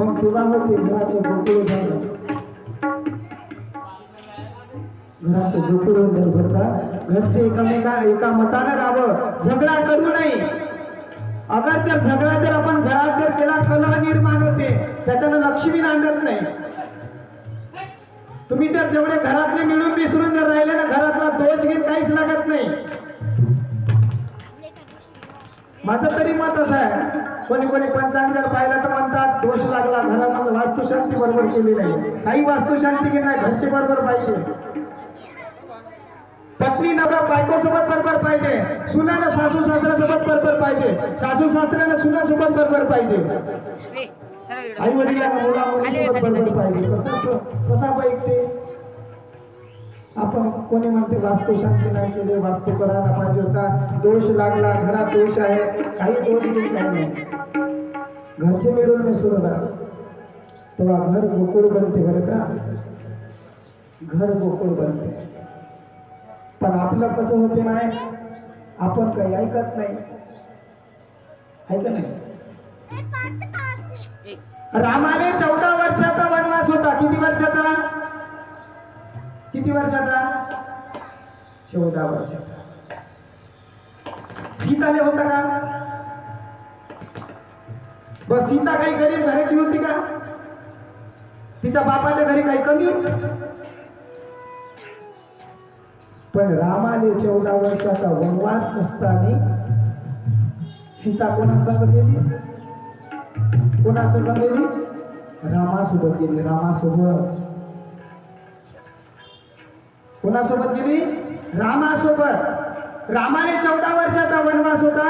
मग तुला होते घराचे गोकुळ झालं घराचे गोकुळ झालं घरचे एकमेका एका मतानं राहावं. झगडा करू नये. अगर जर झगडा जर आपण घरात जर केला कलह निर्माण होते. त्याच्यानं लक्ष्मी नांदत नाही. तुम्ही जर जेवढे घरातले मिळून मिसळून जर राहिले ना घरातला दोष घेऊन काहीच लागत नाही. माझं तरी मत असं आहे. कोणी कोणी पंचांग जर पाहिलं दोष लागला घरामध्ये वास्तुशांती बरोबर केली नाही. काही वास्तुशांती केली नाही घरचे बरोबर पाहिजे. पत्नी नवरा बायको सोबत बरोबर पाहिजे. सुनानं सासू सासऱ्यासोबत बरोबर पाहिजे. सासू सासऱ्यानं सुनासोबत बरोबर पाहिजे. आई वडिलांना मुला मुलीसोबत बरोबर पाहिजे. कसं कसा पाहिजे आपण कोणी म्हणते वास्तुशांती नाही केली वास्तू करायला पाहिजे होता. दोष लागला घरात दोष आहे. काही दोष नाही. घरचे मिळून मिसळून राहा तेव्हा घर गोकुळ बनते बरं का? घर गोकुळ बनते. पण आपलं कसं होते नाही आपण काही ऐकत नाही. ऐकत नाही? रामाने चौदा वर्षाचा वनवास होता. किती वर्षाचा? किती वर्षाचा? चौदा वर्षाचा. सीताने होता का? व सीता काही गरीब घराची होती का? तिच्या बापाच्या घरी काही कमी होत? पण रामाने चौदा वर्षाचा वनवास नसताना सीता कोणासंग गेली? कोणासंग गेली? रामासोबत गेली रामासोबत. कोणासोबत गेली? रामासोबत. रामाने चौदा वर्षाचा वनवास होता.